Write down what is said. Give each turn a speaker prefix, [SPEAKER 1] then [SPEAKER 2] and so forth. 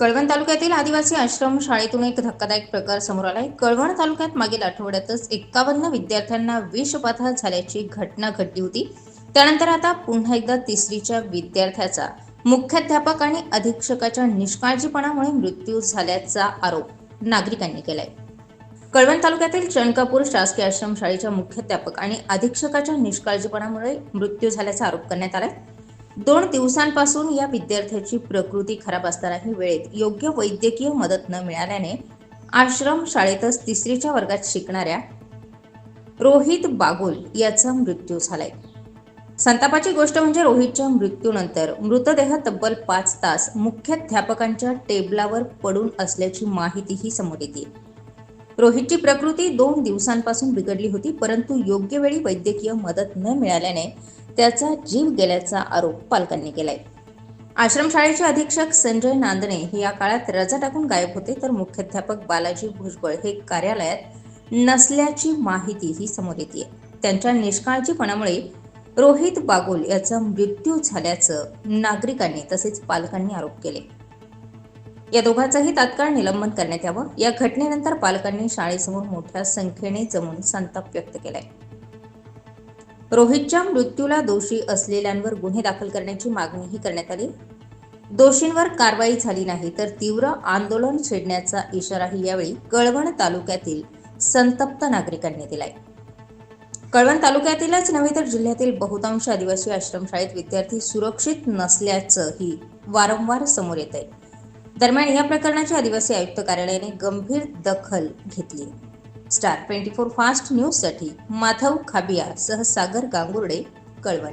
[SPEAKER 1] कळवण तालुक्यातील आदिवासी आश्रम शाळेतून एक धक्कादायक प्रकार समोर आलाय. कळवण तालुक्यात मागील आठवड्यातच एकावन्न विद्यार्थ्यांना विषबाधा झाल्याची घटना घडली होती. त्यानंतर आता पुन्हा एकदा तिसरीच्या विद्यार्थ्याचा मुख्याध्यापक आणि अधीक्षकाच्या निष्काळजीपणामुळे मृत्यू झाल्याचा आरोप नागरिकांनी केलाय. कळवण तालुक्यातील चनकापूर शासकीय आश्रम शाळेच्या मुख्याध्यापक आणि अधीक्षकाच्या निष्काळजीपणामुळे मृत्यू झाल्याचा आरोप करण्यात आलाय. दोन दिवसांपासून या विद्यार्थ्याची प्रकृती खराब असतानाही वेळेत योग्य वैद्यकीय मदत न मिळाल्याने आश्रम शाळेतच तिसरीच्या वर्गात शिकणाऱ्या रोहित बागुल याचा मृत्यू झालाय. संतापाची गोष्ट म्हणजे रोहितच्या मृत्यूनंतर मृतदेह तब्बल पाच तास मुख्याध्यापकांच्या टेबलावर पडून असल्याची माहितीही समोर येते. रोहितची प्रकृती दोन दिवसांपासून बिघडली होती परंतु योग्य वेळी वैद्यकीय मदत न मिळाल्याने त्याचा जीव गेल्याचा आरोप पालकांनी केलाय. आश्रमशाळेचे अधीक्षक संजय नांदणे हे या काळात रजा टाकून गायब होते तर मुख्याध्यापक बालाजी भुजबळ हे कार्यालयात नसल्याची माहितीही समोर येते त्यांच्या निष्काळजीपणामुळे रोहित बागोल याचा मृत्यू झाल्याचं नागरिकांनी तसेच पालकांनी आरोप केले. या दोघांचंही तात्काळ निलंबन करण्यात यावं. या घटनेनंतर पालकांनी शाळेसमोर मोठ्या संख्येने जमून संताप व्यक्त केलाय. रोहितच्या मृत्यूला दोषी असलेल्यांवर गुन्हे दाखल करण्याची मागणीही करण्यात आली. दोषींवर कारवाई झाली नाही तर तीव्र आंदोलन छेडण्याचा इशाराही यावेळी कळवण तालुक्यातील संतप्त नागरिकांनी दिलाय. कळवण तालुक्यातीलच नव्हे तर जिल्ह्यातील बहुतांश आदिवासी आश्रमशाळेत विद्यार्थी सुरक्षित नसल्याचंही वारंवार समोर येत आहे दरम्यान या प्रकरणाची आदिवासी आयुक्त कार्यालयाने गंभीर दखल घेतली. स्टार ट्वेंटी फोर फास्ट न्यूजसाठी माधव खाबिया सह सागर गांगुर्डे कळवण.